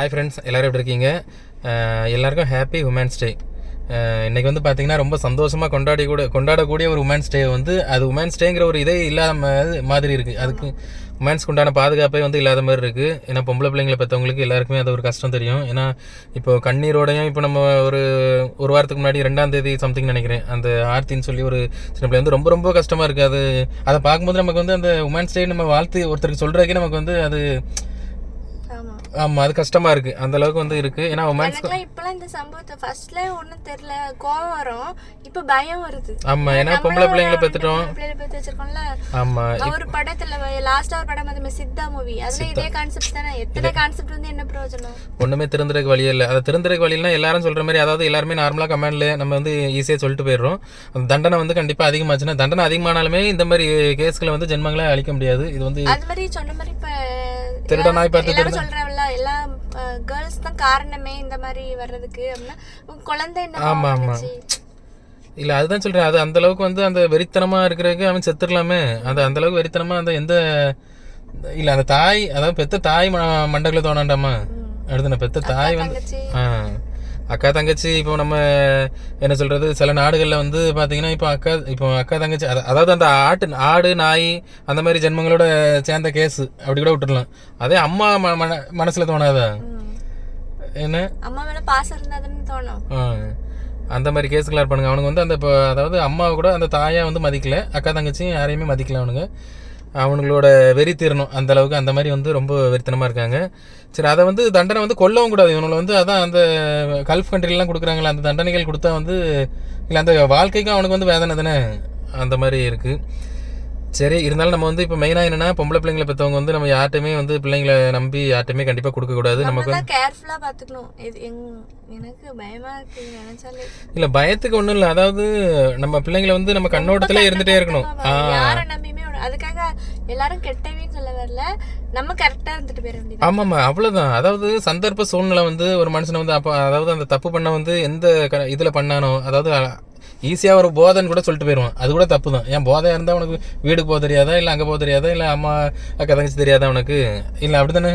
Hi friends எல்லோரும் எப்படி இருக்கீங்க? எல்லாருக்கும் ஹாப்பி உமன்ஸ் டே இன்றைக்கி வந்து பார்த்தீங்கன்னா ரொம்ப சந்தோஷமாக கொண்டாடி கூட கொண்டாடக்கூடிய ஒரு உமன்ஸ் டே வந்து அது உமன்ஸ் டேங்கிற ஒரு இதே இல்லாத மாதிரி இருக்குது அதுக்கு உமன்ஸ்க்கு உண்டான பாதுகாப்பே வந்து இல்லாத மாதிரி இருக்குது ஏன்னா பொம்பளை பிள்ளைங்களை பெற்றவங்களுக்கு எல்லாருக்குமே அது ஒரு கஷ்டம் தெரியும். ஏன்னா இப்போ கண்ணீரோடையும் இப்போ நம்ம ஒரு ஒரு வாரத்துக்கு முன்னாடி ரெண்டாம் தேதி சம்திங் நினைக்கிறேன். அந்த ஆர்த்தின்னு சொல்லி ஒரு சின்ன பிள்ளை வந்து ரொம்ப ரொம்ப கஷ்டமாக இருக்குது அது அதை பார்க்கும்போது நமக்கு வந்து அந்த உமன்ஸ் டே நம்ம வாழ்த்து ஒருத்தருக்கு சொல்கிறதுக்கே நமக்கு வந்து அது ஆமாம் அது கஷ்டமாக இருக்குது அந்த அளவுக்கு வந்து இருக்குது ஏன்னா உமன்ஸ் இப்பெல்லாம் இந்த சம்பவத்தை ஃபர்ஸ்ட்ல ஒண்ணும் தெரியல. கோவம் வரும். இப்ப பயம் வருது. ஆமா ஏன்னா பொம்பளை பிள்ளைங்களை பெற்றுட்டோம் பிள்ளைகளை பத்தி வச்சிருக்கோம்ல. ஆமா ஒரு படத்துல லாஸ்டா ஒரு படம் வந்து சித்தா மூவி அதுல இதே கான்செப்ட் தானே. எத்தனை கான்செப்ட் வந்து என்ன பிரயோஜனம்? ஒண்ணுமே திருந்துறதுக்கு வழி இல்லை. அதை திருந்துறதுக்கு வழினா எல்லாரும் சொல்ற மாதிரி அதாவது எல்லாருமே நார்மலா கமெண்ட்ல நம்ம வந்து ஈஸியா சொல்லிட்டு போயிடுறோம். அந்த தண்டனை வந்து கண்டிப்பா அதிகமாச்சுன்னா தண்டனை அதிகமானாலுமே இந்த மாதிரி கேஸ்களை வந்து ஜென்மங்களே அழிக்க முடியாது. இது வந்து அது மாதிரி சொன்ன மாதிரி இப்ப திருட நாய் பார்த்து எல்லா கேர்ள்ஸ் தான் காரணமே இந்த மாதிரி வர்றதுக்கு அப்படின்னா குழந்தை ஆமா, ஆமா. இல்ல அதுதான் சொல்றேன். அது அந்த அளவுக்கு வந்து அந்த வெறித்தனமா இருக்கிறதுக்கு அவன் செத்துடலாமே. அந்த அந்த அளவுக்கு வெறித்தனமா அந்த எந்த இல்ல அந்த தாய் அதாவது பெத்த தாய் மண்டக்குல தோணாண்டாமா? அடுத்து பெத்த தாய் வந்து அக்கா தங்கச்சி இப்போ நம்ம என்ன சொல்றது சில நாடுகளில் வந்து பார்த்தீங்கன்னா இப்போ அக்கா இப்போ அக்கா தங்கச்சி அத- அதாவது அந்த ஆட்டு ஆடு நாய் அந்த மாதிரி ஜென்மங்களோட சேர்ந்த கேஸ் அப்படி கூட விட்டுடலாம். அதே அம்மா மனசில் தோணாதா. என்ன? அம்மா மேல பாசம் இருந்தாதுன்னு தோணும். ஆ. அந்த மாதிரி கேஸுக்கெல்லாம் இருப்பானுங்க. அவனுங்க வந்து அந்த இப்போ அதாவது அம்மாவை கூட அந்த தாயை வந்து மதிக்கல. அக்கா தங்கச்சியும் யாரையுமே மதிக்கல அவனுங்க. அவனுங்களோட வெறி தீரணும். அந்த அளவுக்கு அந்த மாதிரி வந்து ரொம்ப வெறித்தனமாக இருக்காங்க. சரி அதை வந்து தண்டனை வந்து கொல்லவும் கூடாது. இவனுங்களை வந்து அதான் அந்த கல்ஃப் கண்ட்ரிலாம் கொடுக்குறாங்களே அந்த தண்டனைகள் கொடுத்தா வந்து இல்லை அந்த வாழ்க்கைக்கும் அவனுக்கு வந்து வேதனை தானே? அந்த மாதிரி இருக்குது சரி இருந்தாலும் நம்ம வந்து இப்போ மெயினாக என்னன்னா பொம்பளை பிள்ளைங்களை பெற்றவங்க வந்து நம்ம யார்ட்டையுமே வந்து பிள்ளைங்களை நம்பி யார்ட்டையுமே கண்டிப்பாக கொடுக்கக்கூடாது. நமக்கு தான் கேர்ஃபுல்லா பாத்துக்கணும் இது எங்- எனக்கு பயமா இருக்கு நினைச்சாலே. இல்ல பயத்துக்கு ஒண்ணும் இல்ல. அதாவது நம்ம பிள்ளைங்களை வந்து நம்ம கண்ணோட்டத்திலே இருந்துட்டே இருக்கணும். யார நம்பியுமே அதுக்காக எல்லாரும் கெட்டவே சொல்ல வரல. நம்ம கரெக்டா இருந்துட்டு போயிட வேண்டியது ஆமாம்மா அவ்வளவுதான். அதாவது சந்தர்ப்ப சூழ்நிலை வந்து ஒரு மனுஷனை வந்து அப்போ அதாவது அந்த தப்பு பண்ண வந்து எந்த க- இதுல பண்ணானோ அதாவது ஈஸியா ஒரு போதைன்னு கூட சொல்லிட்டு போயிடுவான் அது கூட தப்பு தான் ஏன் போதையா இருந்தா உனக்கு வீடுக்கு போக தெரியாதா? இல்ல அங்க போக தெரியாதா? இல்ல அம்மா அக்கா தங்கச்சி தெரியாதா உனக்கு? இல்ல அப்படிதானே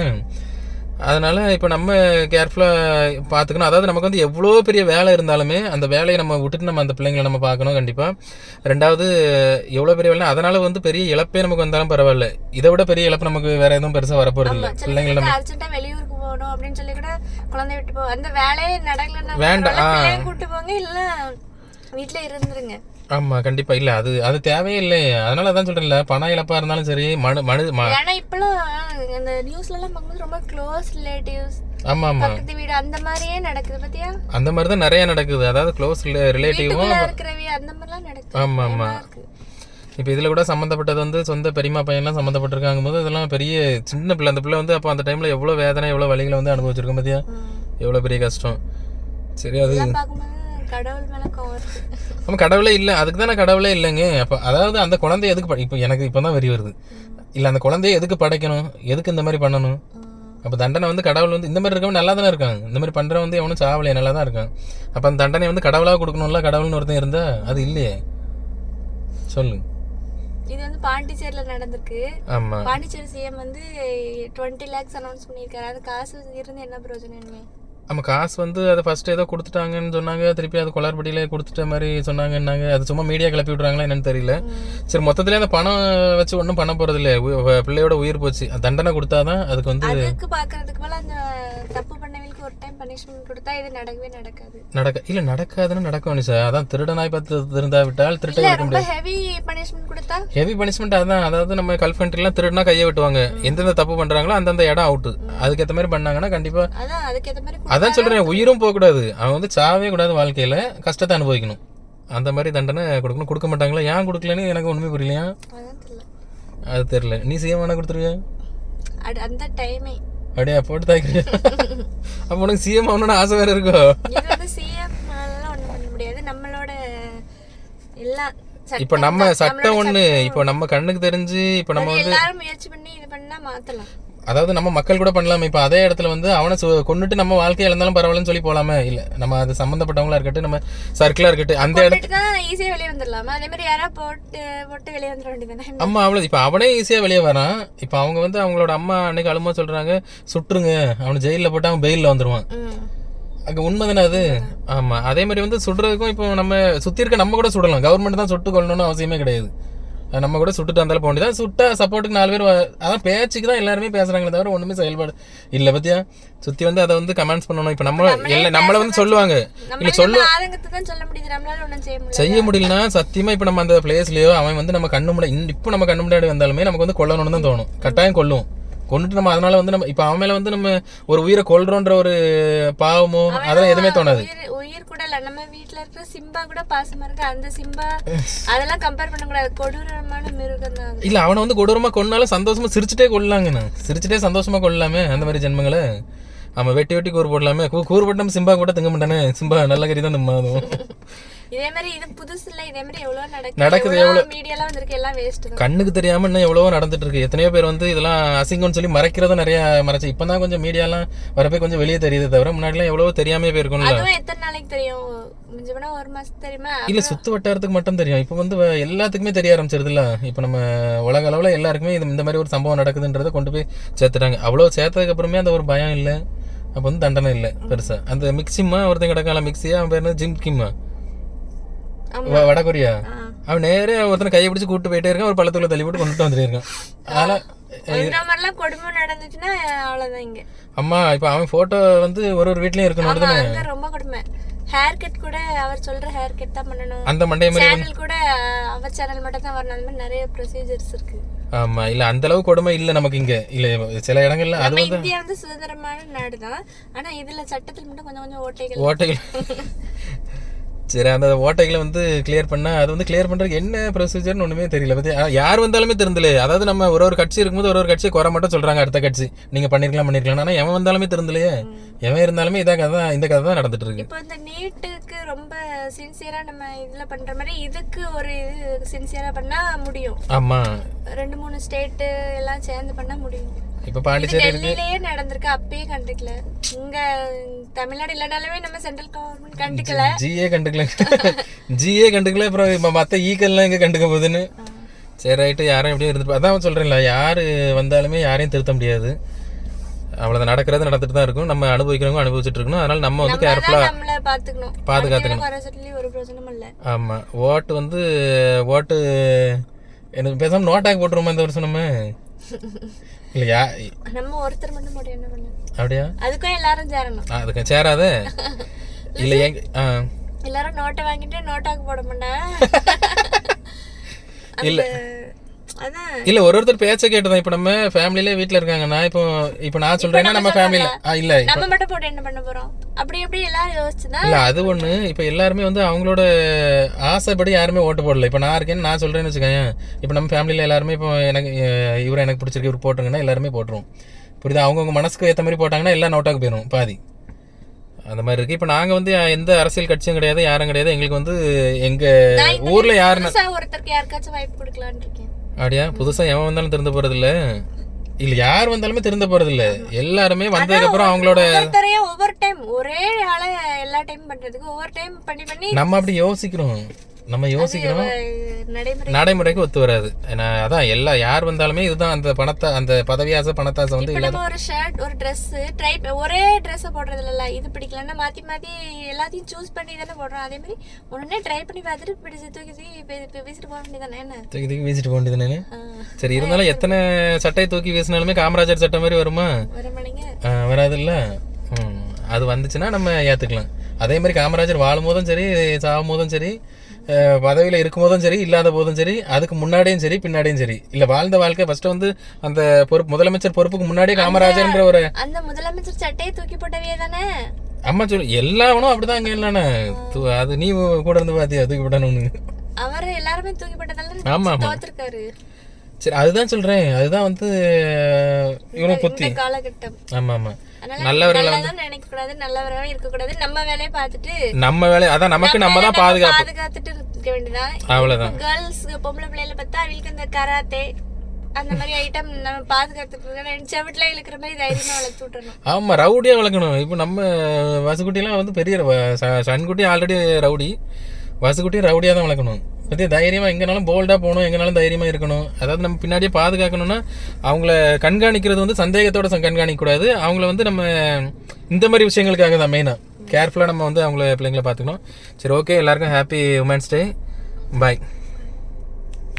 அதனால இப்போ நம்ம கேர்ஃபுல்லாக பார்த்துக்கணும் அதாவது நமக்கு வந்து எவ்வளோ பெரிய வேலை இருந்தாலுமே அந்த வேலையை நம்ம விட்டுட்டு நம்ம அந்த பிள்ளைங்களை நம்ம பார்க்கணும் கண்டிப்பாக ரெண்டாவது எவ்வளோ பெரிய வேலை அதனால வந்து பெரிய இழப்பே நமக்கு வந்தாலும் பரவாயில்ல. இதை விட பெரிய இழப்பு நமக்கு வேற எதுவும் பெருசாக வரப்போறது இல்லை. பிள்ளைங்களை நம்ம அர்ஜென்ட்டா வெளியூருக்கு போகணும் அப்படின்னு சொல்லி கூட குழந்தை விட்டு போ அந்த வேலையே நடக்கலன்னா வேண்டாம், கூட்டு போங்க இல்ல வீட்ல இருந்துருங்க. ஆமாம் கண்டிப்பாக இல்லை அது அது தேவையே இல்லை. அதனால தான் சொல்கிறேன்ல பண இழப்பாக இருந்தாலும் சரி மனு மனு ஏன்னா இப்பெல்லாம் இந்த நியூஸ்ல எல்லாம் பார்க்கும்போது ரொம்ப க்ளோஸ் ரிலேட்டிவ்ஸ் ஆமாம் ஆமாம் பக்கத்து வீடு அந்த மாதிரியே நடக்குது பாத்தியா? அந்த மாதிரி தான் நிறைய நடக்குது. அதாவது க்ளோஸ் ரிலேட்டிவும் இருக்கிறவி அந்த மாதிரிலாம் நடக்குது. ஆமாம் ஆமாம். இப்போ இதில் கூட சம்மந்தப்பட்டது வந்து சொந்த பெரியம்மா பையன்லாம் சம்மந்தப்பட்டிருக்காங்க போது இதெல்லாம் பெரிய சின்ன பிள்ளை. அந்த பிள்ளை வந்து அப்போ அந்த டைமில் எவ்வளோ வேதனை எவ்வளோ வலிகளை வந்து அனுபவிச்சிருக்கோம் பார்த்தியா. எவ்வளோ பெரிய கஷ்டம். சரி அது நம்ம கடவுளே இல்லை. அதுக்கு தான் கடவுளே இல்லைங்க. அப்போ அதாவது அந்த குழந்தைய எதுக்கு இப்போ எனக்கு இப்போ தான் வெறி வருது. இல்லை அந்த குழந்தைய எதுக்கு படைக்கணும்? எதுக்கு இந்த மாதிரி பண்ணணும். அப்போ தண்டனை வந்து கடவுள் வந்து இந்த மாதிரி இருக்கவன் நல்லா தானே இருக்காங்க. இந்த மாதிரி பண்ணுறவன் வந்து எவனும் சாவலையே நல்லா தான் இருக்கான். அப்போ அந்த தண்டனை வந்து கடவுளாக கொடுக்கணும்ல? கடவுள்னு ஒருத்தன் இருந்தா அது இல்லையே. சொல்லு. இது வந்து பாண்டிச்சேரியில நடந்திருக்கு. பாண்டிச்சேரி சிஎம் வந்து டுவெண்ட்டி லேக்ஸ் அனௌன்ஸ் பண்ணியிருக்காரு. அது காசு இருந்து என்ன பிரயோஜனம் நம்ம காசு வந்து அதை ஃபஸ்ட்டு ஏதோ கொடுத்துட்டாங்கன்னு சொன்னாங்க. திருப்பி அது கொளார்படியில கொடுத்துட்ட மாதிரி சொன்னாங்கன்னாங்க. அது சும்மா மீடியா கிளப்பி விட்றாங்களா என்னன்னு தெரியல. சரி மொத்தத்துல அந்த பணம் வச்சு ஒன்றும் பண்ண போறது இல்லை பிள்ளையோட உயிர் போச்சு. அது தண்டனை கொடுத்தாதான் அதுக்கு வந்து பனிஷ்மெண்ட் கொடுத்தா இது நடக்கவே நடக்காது. நடக்க இல்ல நடக்காதுன்னு நடக்கும் சார். அதான் திருடனாய் பார்த்து திருந்தா விட்டால் திருட்ட இருக்க முடியாது. ஹெவி பனிஷ்மெண்ட் கொடுத்தா? ஹெவி பனிஷ்மெண்ட் அதான் அதாவது நம்ம கல்ஃப் கண்ட்ரிலாம் திருடுனா கையை வெட்டுவாங்க. எந்தெந்த தப்பு பண்றாங்களோ அந்தந்த இடம் அவுட்டு அதுக்கேற்ற மாதிரி பண்ணாங்கன்னா கண்டிப்பா அதான் அதுக்கேத்த மாதிரி அதான் சொல்றேன் உயிரும் போகக்கூடாது. அவன் வந்து சாவே கூடாது வாழ்க்கையில. கஷ்டத்தை அனுபவிக்கணும். அந்த மாதிரி தண்டனை கொடுக்கணும். கொடுக்க மாட்டாங்களா? ஏன் கொடுக்கலன்னு எனக்கு ஒண்ணுமே புரியலையா? அது தெரியல. நீ வேணா கொடுத்துருவியா? அந்த டைமே அப்படியே போட்டு தாக்கிறியா அப்போ உனக்கு சிஎம் ஆகணும்னு ஆசை வேற இருக்கோ? இது வந்து சிஎம் பண்ண முடியாது. நம்மளோட எல்லாம் இப்போ நம்ம. சட்டம் ஒண்ணு இப்போ நம்ம கண்ணுக்கு தெரிஞ்சு இப்போ நம்ம வந்து எல்லாரும் முயற்சி பண்ணி இது பண்ணா மாத்தலாம். அதாவது நம்ம மக்கள் கூட பண்ணலாமே. இப்போ அதே இடத்துல வந்து அவனை சு- கொன்னுட்டு நம்ம வாழ்க்கை இழந்தாலும் பரவாயில்லன்னு சொல்லி போலாமே. இல்ல நம்ம அது சம்மந்தப்பட்டவங்களா இருக்கட்டும் நம்ம சர்க்கிளா இருக்கட்டும் அந்த இடத்து போட்டுட்டு தான் ஈஸியா வெளியே வந்துடலாமா? அதே மாதிரி யாரா போட்டு போட்டு வெளியே வந்துட வேண்டியதானே அம்மா அவ்வளவு இப்போ அவனே ஈஸியா வெளியே வரான். இப்போ அவங்க வந்து அவங்களோட அம்மா அன்னைக்கு அழுமா சொல்றாங்க சுட்டுருங்க. அவனை ஜெயிலில் போட்டு அவன் பெயிலில் வந்துருவான். ம். அங்க உண்மைதானே அது? ஆமா. அதே மாதிரி வந்து சுடுறதுக்கும் இப்போ நம்ம சுத்தி இருக்க நம்ம கூட சுடலாம். கவர்மெண்ட் தான் சுட்டு கொள்ளணும்னு அவசியமே கிடையாது. நம்ம கூட சுட்டுட்டு வந்தாலும் போக வேண்டியதான் சுட்டா சப்போர்ட்டுக்கு நாலு பேர் அதான் பேச்சுக்கு தான் எல்லாருமே பேசுறாங்களே தவிர ஒண்ணுமே செயல்பாடு இல்ல பத்தியா? சுத்தி வந்து அதை வந்து கமெண்ட்ஸ் பண்ணணும். இப்போ நம்ம எல்லாம் நம்மள வந்து சொல்லுவாங்க. இல்ல சொல்லு செய்ய முடியல செய்ய முடியலனா சத்தியமா இப்போ நம்ம அந்த பிளேஸ்லயோ அவன் வந்து நம்ம கண்ணு முன்னாடி இப்போ நம்ம கண்ணு முன்னாடி வந்தாலுமே நமக்கு வந்து கொல்லணும்னு தான் தோணும். கட்டாயம் கொல்லும் கொண்டுட்டு நம்ம அதனால வந்து நம்ம இப்போ அவன் மேல வந்து நம்ம ஒரு உயிரை கொல்றோன்ற ஒரு பாவமோ அதெல்லாம் எதுவுமே தோணாது. இல்ல நம்ம வீட்ல இருக்கிற சிம்பா கூட பாசமா இருக்கு? அந்த சிம்பா அதெல்லாம் கம்பேர் பண்ண கூடாது. கொடூரமான மிருகம் தான் இல்ல அவனை வந்து கொடூரமா கொன்னாலும் சந்தோஷமா சிரிச்சுட்டே கொள்ளலாங்கண்ணா சிரிச்சுட்டே சந்தோஷமா கொள்ளலாமே அந்த மாதிரி ஜென்மங்களை. ஆமா வெட்டி வெட்டி கூறு போடலாமே. கூறு போட்டோம் சிம்பா கூட திங்க மாட்டானே. சிம்பா நல்ல கறி தான் திம்மாதும் இதே மாதிரி இது புதுசு இல்ல இதே மாதிரி எவ்வளவு நடக்குது. நடக்குது, எவ்வளவு மீடியாலாம் வந்திருக்கு எல்லாம் வேஸ்ட் தான். கண்ணுக்கு தெரியாம இன்னும் எவ்வளவோ நடந்துட்டு இருக்கு எத்தனையோ பேர் வந்து இதெல்லாம் அசிங்கம்னு சொல்லி மறைக்கிறதும் நிறைய மறைச்சு இப்பதான் கொஞ்சம் மீடியாலாம் வரப்பே கொஞ்சம் வெளியே தெரியுது தவிர முன்னாடிலாம் எவ்வளவோ தெரியாமே போயிருக்கும்ல. அதுவும் எத்தனை நாளைக்கு தெரியும்? ஒரு மாசம் தெரியுமா? இல்ல சுத்து வட்டாரத்துக்கு மட்டும் தெரியும். இப்போ வந்து எல்லாத்துக்குமே தெரிய ஆரம்பிச்சிருதுல்ல. இப்போ நம்ம உலக அளவுல எல்லாருக்குமே இது இந்த மாதிரி ஒரு சம்பவம் நடக்குதுன்றதை கொண்டு போய் சேர்த்துட்டாங்க. அவ்வளோ சேர்த்ததுக்கு அப்புறமே அந்த ஒரு பயம் இல்லை. அப்போ வந்து தண்டனை இல்லை பெருசா. அந்த மிக்சிமா ஒருத்தன் கிடக்கால மிக்சியா அவன் பேர் ஜிம் கிம்மா. வடகொரியா. அவன் நேரே ஒருத்தனை கையை பிடிச்சி கூட்டு போயிட்டே இருக்கான் ஒரு பள்ளத்துக்குள்ள தள்ளி போட்டு கொண்டுட்டு வந்துட்டு இருக்கான் அதனால கொடுமை நடந்துச்சுன்னா அவ்வளவுதான் இங்க. அம்மா இப்போ அவன் போட்டோ வந்து ஒரு ஒரு வீட்லயும் இருக்கணும் ரொம்ப கொடுமை. ஹேர் கட் கூட அவர் சொல்ற ஹேர் கட் தான் பண்ணணும். அந்த மண்டைய மாதிரி சேனல் கூட அவர் சேனல் மட்டும் தான் வரணும். அந்த மாதிரி நிறைய ப்ரொசீஜர்ஸ் இருக்கு. ஆமா இல்ல அந்த அளவு கொடுமை இல்ல நமக்கு இங்க. இல்ல சில இடங்கள்ல அது வந்து இந்தியா வந்து சுதந்திரமான நாடு தான் ஆனா இதுல சட்டத்தில் மட்டும் கொஞ்சம் கொஞ்சம் ஓட்டைகள் ஓட்டைகள். சரி அந்த ஓட்டைகளை வந்து கிளியர் பண்ணா அது வந்து கிளியர் பண்றதுக்கு என்ன ப்ரொசீஜர்னு ஒண்ணுமே தெரியல. ஆ, யார் வந்தாலுமே தெரிந்தல அதாவது நம்ம ஒரு ஒரு கட்சி இருக்கும்போது ஒரு ஒரு கட்சி குறை மட்டும் சொல்றாங்க அடுத்த கட்சி. நீங்க பண்ணிருக்கலாம் பண்ணிருக்கலாம். ஆனா எவன் வந்தாலுமே தெரிந்தலையே எவன் இருந்தாலுமே இதான் கதை தான் இந்த கதை தான் நடந்துட்டு இருக்கு. இப்போ இந்த நீட்டுக்கு ரொம்ப சின்சியரா நம்ம இதுல பண்ற மாதிரி இதுக்கு ஒரு இது சின்சியரா பண்ணா முடியும். ஆமா. ரெண்டு மூணு ஸ்டேட் எல்லாம் சேர்ந்து பண்ணா முடியும். இப்ப இது பாண்டிச்சேரி இருக்கு டெல்லியிலேயே நடந்திருக்கு அப்பயே கண்டுக்கல. இங்க தமிழ்நாடு இல்லைனாலுமே நம்ம சென்ட்ரல் கவர்மெண்ட் கண்டுக்கல. ஜிஏ கண்டுக்கல. ஜிஏ கண்டுக்கல அப்புறம் இப்ப மத்த ஈக்கெல்லாம் எங்க கண்டுக்க போகுதுன்னு. சரி ரைட்டு யாரும் எப்படியும் இருந்துட்டு அதான் சொல்றேன்ல யாரு வந்தாலுமே யாரையும் திருத்த முடியாது. அவ்வளவுதான் நடக்கிறது நடந்துட்டு தான் இருக்கும். நம்ம அனுபவிக்கிறவங்க அனுபவிச்சுட்டு இருக்கணும். அதனால நம்ம வந்து கேர்ஃபுல்லா பாத்துக்கணும். பாதுகாத்துக்கணும். ஆமா. ஓட்டு வந்து ஓட்டு எனக்கு பேசாம நோட்டாக்கு போட்டுருமா இந்த வருஷம் நம்ம? இல்லையா? நம்ம ஒருத்தர் மட்டும் போட்டு என்ன பண்ண? அப்படியா? அதுக்கும் எல்லாரும் சேரணும். ஆ, அதுக்கு சேராத? இல்ல எங்க எல்லாரும் நோட்டை வாங்கிட்டு நோட்டாக்கு போட மாட்டேன். இல்ல. இல்ல ஒரு ஒருத்தர் பேச்ச கேட்டுதான். இப்ப நம்ம ஃபேமிலில வீட்ல இருக்காங்கன்னா இப்போ இப்போ நான் சொல்றேன்னா நம்ம ஃபேமிலில இல்ல நம்ம மட்டும் போட்டு என்ன பண்ண போறோம்? அப்படி எப்படி எல்லாரும் யோசிச்சுதான் இல்ல அது ஒண்ணு. இப்ப எல்லாருமே வந்து அவங்களோட ஆசைப்படி யாருமே ஓட்டு போடல. இப்ப நான் இருக்கேன்னு நான் சொல்றேன்னு வச்சுக்கோங்க இப்ப நம்ம ஃபேமிலில எல்லாருமே இப்போ எனக்கு இவரை எனக்கு பிடிச்சிருக்கு இவர் போட்டுருங்கன்னா எல்லாருமே போட்டுருவோம். புரியுதா? அவங்கவுங்க மனசுக்கு ஏத்த மாதிரி போட்டாங்கன்னா எல்லாம் நோட்டாக்கு போயிடும் பாதி. அந்த மாதிரி இருக்கு. இப்ப நாங்க வந்து எந்த அரசியல் கட்சியும் கிடையாது யாரும் கிடையாது. எங்களுக்கு வந்து எங்க நான் இந்த ஊர்ல யாருன்னு ஒருத்தருக்கு யாருக்காச்சும் வாய்ப்பு கொடுக்கலான்னு இருக்கேன். அப்படியா புதுசா எவன் வந்தாலும் திருந்த போறது இல்ல இல்ல யார் வந்தாலுமே திருந்த போறது இல்ல எல்லாருமே வந்ததுக்கு அப்புறம் அவங்களோட ஒவ்வொரு டைம் ஒரே ஆளை எல்லா டைம் பண்றதுக்கு ஒவ்வொரு டைம் பண்ணி பண்ணி நம்ம அப்படி யோசிக்கிறோம். நம்ம யோசிக்கிறோம். நடைமுறைக்கு ஒத்து வராது. ஏன்னா அதான் எல்லா யார் வந்தாலுமே இதுதான் அந்த பணத்தை அந்த பதவியாசை பணத்தாசை வந்து இல்லாத ஒரு ஷர்ட் ஒரு Dress ட்ரை ஒரே Dress போடுறது இல்ல இது பிடிக்கலன்னா மாத்தி மாத்தி எல்லாத்தையும் சூஸ் பண்ணி தானே போடுறோம். அதே மாதிரி உடனே ட்ரை பண்ணி பார்த்துட்டு பிடிச்சி தூக்கி தூக்கி வீசிட்டு போக வேண்டியதானே என்ன? தூக்கி தூக்கி வீசிட்டு போக வேண்டியதுதானே? ஆஹ், சரி இருந்தாலும் எத்தனை சட்டையை தூக்கி வீசினாலுமே காமராஜர் சட்டை மாதிரி வருமா? வர மணிங்க ஆ, வராதுல்ல? ம். அது வந்துச்சுன்னா நம்ம ஏத்துக்கலாம். அதே மாதிரி காமராஜர் வாழும் போதும் சரி சாகும் போதும் சரி பதவியில இருக்கும் போதும் சரி இல்லாத போதும் சரி அதுக்கு முன்னாடியும் சரி பின்னாடியும் சரி. இல்ல வாழ்ந்த வாழ்க்கை ஃபர்ஸ்ட் வந்து அந்த பொறுப்பு முதலமைச்சர் பொறுப்புக்கு முன்னாடியே காமராஜர்ன்ற ஒரு அந்த முதலமைச்சர் சட்டையை தூக்கி போட்டவே தானே? அம்மா சொல்லு எல்லாவனும் அப்படிதான் து- அது நீ கூட இருந்து பாத்தியா தூக்கி விடணும்னு அவர் எல்லாருமே தூக்கி போட்டதால ஆமா ஆமா. சரி அதுதான் சொல்றேன். அதுதான் வந்து இவனும் புத்தி. காலகட்டம். ஆமா ஆமா. நல்லவர்களை நினைக்க கூடாது நல்லவராக இருக்க கூடாது நம்ம வேலையை பார்த்துட்டு நம்ம வேலை அதான் நமக்கு நம்ம தான் பாதுகாப்பு. பாதுகாத்துட்டு இருக்க வேண்டியதான் அவ்வளவுதான். கேர்ள்ஸ் பொம்பளை பிள்ளைல பார்த்தா அவங்களுக்கு இந்த கராத்தே அந்த மாதிரி ஐட்டம் நம்ம பாதுகாத்துட்டு செவிட்டுல இழுக்கிற மாதிரி தைரியமா வளர்த்து விட்டுறணும். ஆமாம் ரவுடியாக வளர்க்கணும். இப்போ நம்ம வசுக்குட்டிலாம் வந்து பெரிய சன்குட்டி ஆல்ரெடி ரவுடி. வசுக்குட்டியும் ரவுடியாக தான் வளர்க்கணும். பற்றி தைரியமாக எங்கேனாலும் போல்டாக போகணும் எங்கேனாலும் தைரியமாக இருக்கணும். அதாவது நம்ம பின்னாடியே பாதுகாக்கணும்னா அவங்கள கண்காணிக்கிறது வந்து சந்தேகத்தோட கண்காணிக்கக்கூடாது. அவங்கள வந்து நம்ம இந்த மாதிரி விஷயங்களுக்காக தான் மெயினாக கேர்ஃபுல்லாக நம்ம வந்து அவங்கள பிள்ளைங்களை பார்த்துக்கணும். சரி ஓகே எல்லாருக்கும் ஹாப்பி உமன்ஸ் டே பாய்